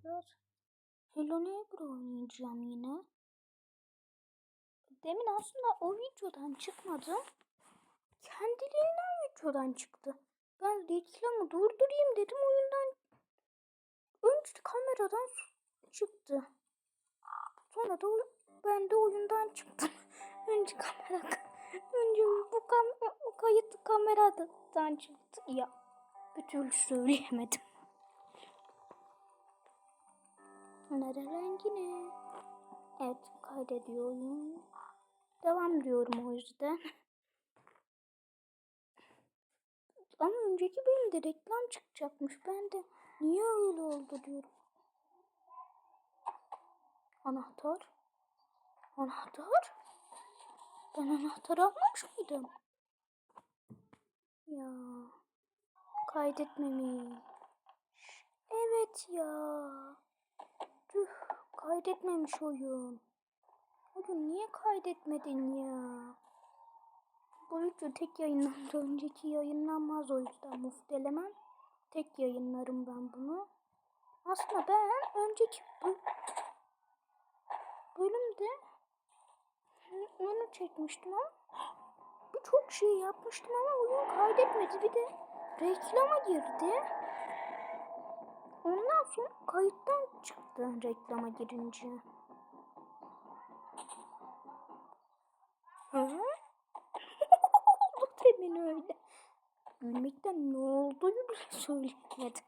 arkadaşlar. Hello Neighbor oynayacağım yine. Demin aslında o videodan çıkmadı. Kendiliğinden videodan çıktı. Ben reklamı durdurayım dedim oyundan. Önce kameradan çıktı. Sonra da ben de oyundan çıktım. önce kamera önce bu, kam kayıt kameradan çıktı. Ya bir türlü söyleyemedim. Nere rengine? Evet kaydediyorum. Devam diyorum o yüzden. Ama önceki bölümde reklam çıkacakmış. Ben de niye öyle oldu diyorum. Anahtar. Anahtar. Ben anahtar almamış mıydım? Ya. Kaydetmemiş. Evet ya. Tüh. Kaydetmemiş oyun. Oyun niye kaydetmedin ya? Bu video tek yayınlandı. Önceki yayınlanmaz o yüzden muhtelemem. Tek yayınlarım ben bunu. Aslında ben önceki böl- bölümde onu çekmiştim ama birçok şey yapmıştım ama oyun kaydetmedi. Bir de reklama girdi. Ondan sonra kayıttan çıktı reklama girince. Hı? oldu demin öyle. Gülmekten ne olduğunu bile söylemedim.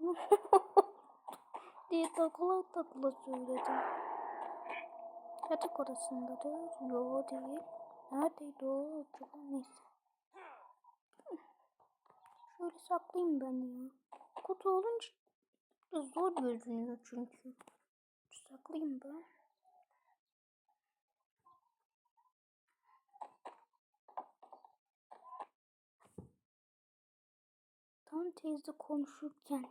diye takıla takıla söyledim. Yatak odasındadır. Yo değil. Neredeydi o? Acaba neyse. Şöyle saklayayım ben ya. Kutu olunca zor görünüyor çünkü. Saklayayım ben. Tam teyze konuşurken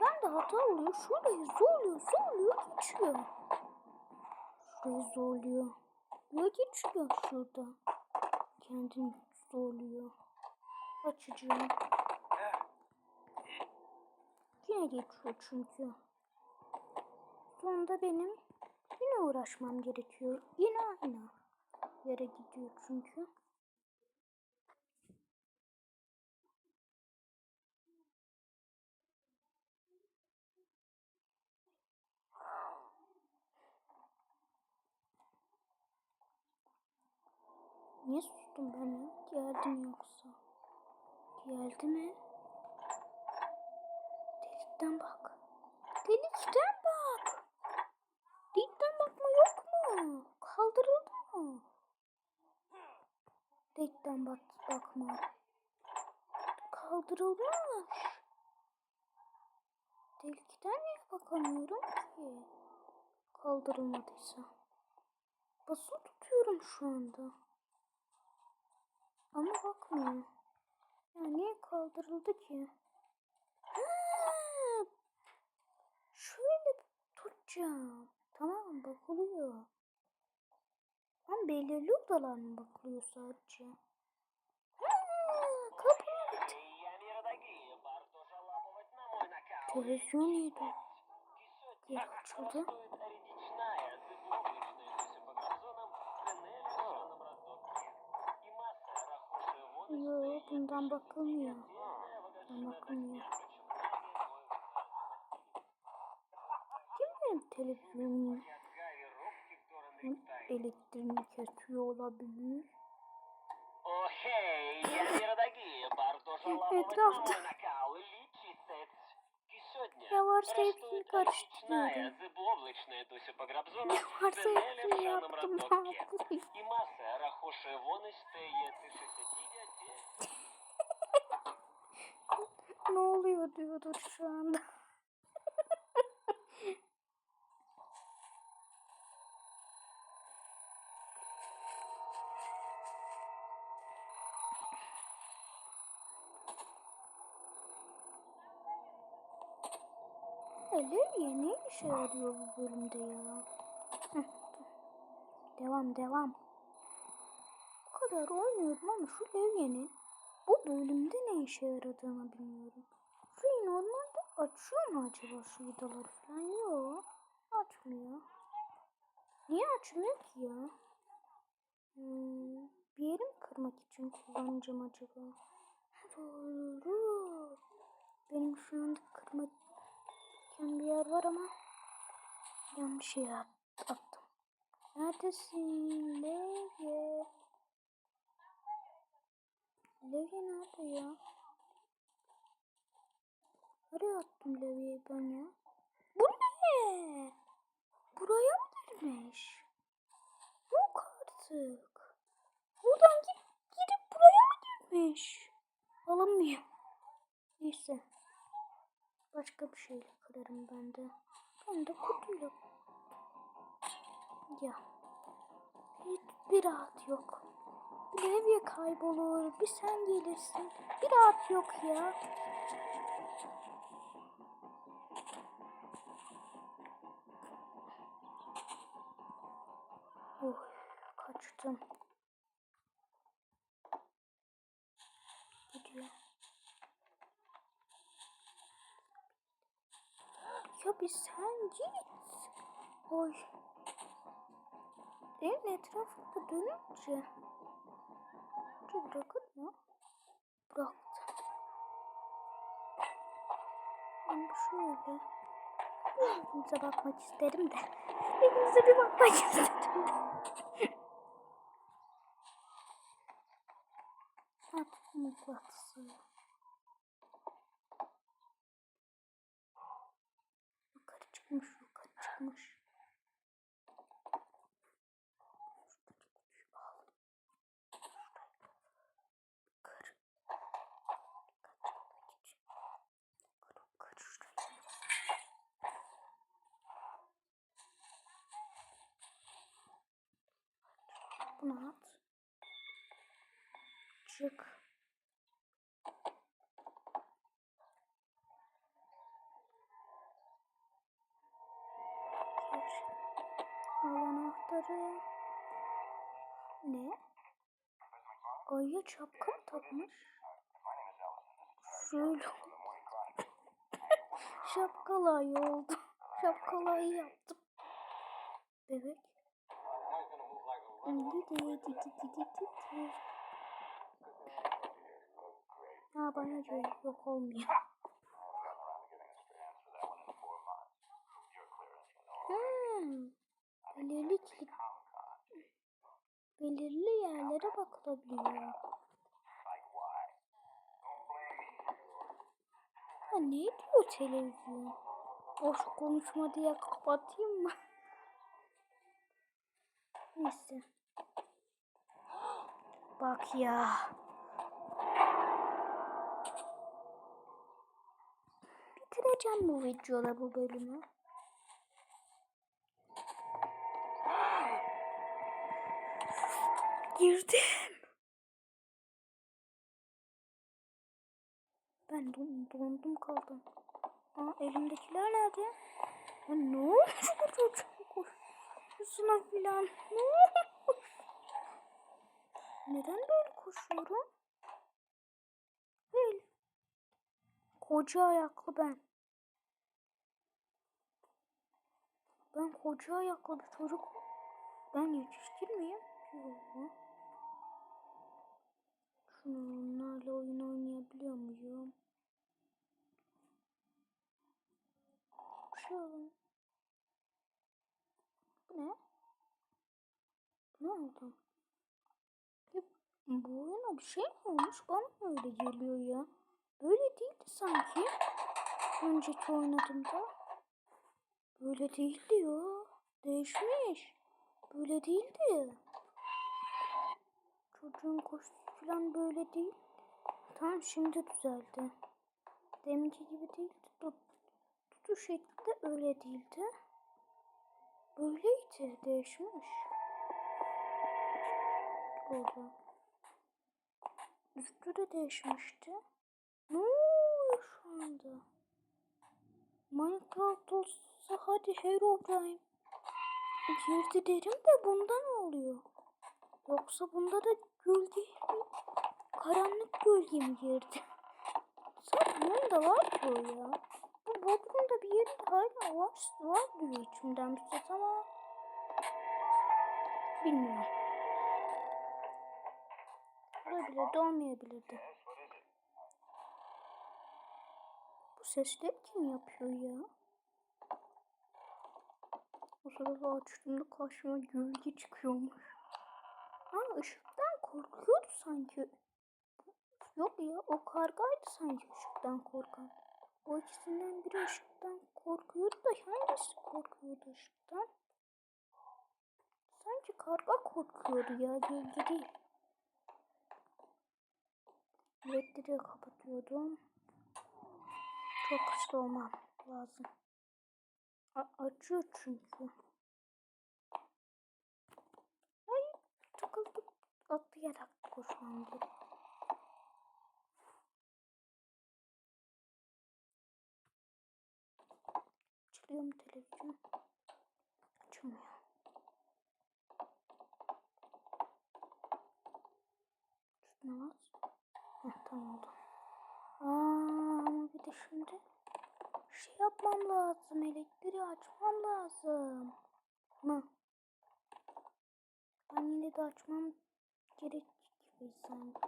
Ben de hata oluyor. Şurayı zorluyor, zorluyor, geçiyor. Şurayı zorluyor. Ya geçiyor şurada. Kendini zorluyor. Açacağım. Yine geçiyor çünkü. Sonunda benim yine uğraşmam gerekiyor. Yine aynı yere gidiyor çünkü. Sustum ben ya? Geldim yoksa. Geldi mi? Delikten bak. Delikten bak. Delikten bakma yok mu? Kaldırıldı mı? Delikten bak bakma. Kaldırılmış. Delikten niye bakamıyorum ki? Kaldırılmadıysa. Basılı tutuyorum şu anda. Ama bakmıyor. Ya niye kaldırıldı ki? Ha, şöyle tutacağım. Tamam bakılıyor. Ama belirli odalar bakılıyor sadece? Ha, kapı. Televizyon yedi. Geri açıldı. bundan bakılmıyor. Bundan bakılmıyor. Kim benim televizyonumun elektriğini kesiyor olabilir? Окей, я дорогие, bardzo żałować Etrafta. na nakał liczyć ki сегодня Ya varsa hepsini растут karıştırıyorum. отличная зыбоблачная туся по грабзонам Ya varsa туннели в hepsini шаном yaptım. Ne раздорке. yapayım? И масса рахоши вонистые тысячи Ne oluyor diyordur şu anda. Levye ne işe yarıyor bu bölümde ya? Devam devam. Bu kadar oynuyorum ama şu Levye'nin bu bölümde ne işe yaradığını bilmiyorum. Şurayı normalde açıyor mu acaba şu vidaları falan? Yok. Açmıyor. Niye açmıyor ki ya? Hmm, bir yeri mi kırmak için kullanacağım acaba? Doğru. Benim şu anda kırmak için bir yer var ama yanlış yere at- attım. Neredesin Levye? Levye nerede ya? Nereye attım Levye'yi ben ya? Bu ne? Buraya mı girmiş? Yok artık. Buradan git, gidip buraya mı girmiş? Alamıyor. Neyse. Başka bir şeyle kırarım ben de. Ben de kutuyla. Ya. Hiç bir rahat yok. Levye kaybolur. Bir sen gelirsin. Bir rahat yok ya. Oh, kaçtım. Gidiyor. Ya bir sen git. Oy. Evin etrafında dönünce. Önce bırakır mı? Bıraktı. Ben şöyle. Birbirimize bakmak isterim de. Birbirimize bir bakmak isterim de. At mutlatsı. Yukarı çıkmış, yukarı çıkmış. Al. Yukarı. Kaçmak için. Yukarı, yukarı şuraya. Bunu at. Çık. Gir. Al anahtarı. Ne? Ayıya şapka mı takmış? Şöyle. Şapkalı ayı oldu. Şapkalı ayı yaptım. Bebek. Ha bana göre yok olmuyor. Hmm. Belirli belirli yerlere bakılabiliyor. Ha ne diyor televizyon? Boş konuşma diye kapatayım mı? Neyse. Bak ya. Bitireceğim bu videoda bu bölümü. Girdim. Ben don, dondum kaldım. Aa elimdekiler nerede? Ya ne olmuş bu çocuğun koşusuna filan? Ne olmuş? Neden böyle koşuyorum? Böyle. Koca ayaklı ben. Ben koca ayaklı bir çocuk. Ben yetişkin? Yok. Şunlarla oyun oynayabiliyor muyum? Bu ne? Ne oldu? Bu oyuna bir şey mi olmuş? Bana mı öyle geliyor ya? Böyle değildi sanki. Önceki oynadığımda. Böyle değildi ya. Değişmiş. Böyle değildi. Çocuğun koşusu falan böyle değil. Tamam şimdi düzeldi. Deminki gibi değildi. Tut, tutuş şekli de öyle değildi. Böyleydi. Değişmiş. Orada. Üstü de değişmişti. Ne oluyor şu anda? Minecraft olsa hadi Herobrine. Girdi derim de bunda ne oluyor? Yoksa bunda da gül değil mi? Karanlık gölge mi girdi? Zaten onda var o ya. Bu Bodrum'da bir yeri hala var, var diyor içimden bir ses ama bilmiyorum. Olabilir de olmayabilirdi. Bu sesleri kim yapıyor ya? O sırada açtığımda karşıma gölge çıkıyormuş. Ha ışıktan korkuyordu sanki. Yok ya o kargaydı sanki ışıktan korkan. O ikisinden biri ışıktan korkuyordu da hangisi korkuyordu ışıktan? Sanki karga korkuyordu ya gölge değil. Ledleri kapatıyordum. Çok hızlı olmam lazım. A acıyor çünkü. Ay takıldım. Atlayarak koşmam gerek. Açılıyor mu televizyon? Açılmıyor. Bas. Heh, tamam oldu. Aa, bir de şimdi şey yapmam lazım. Elektriği açmam lazım. Mı? Ben yine de açmam gerek gibi sanki.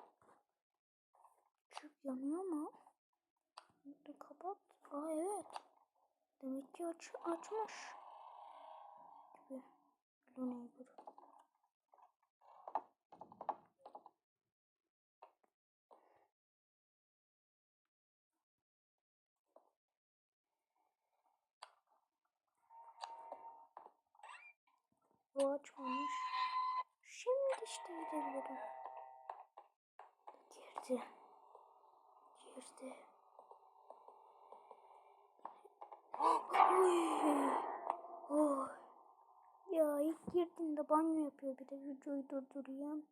Işık yanıyor mu? Kapat. Aa evet. Demek ki aç açmış. Gibi. Hello neighbor. O açmamış. Şimdi işte gidebilirim. Girdi. Girdi. Oy. Oy. Ya ilk girdiğinde banyo yapıyor bir de videoyu durduruyorum.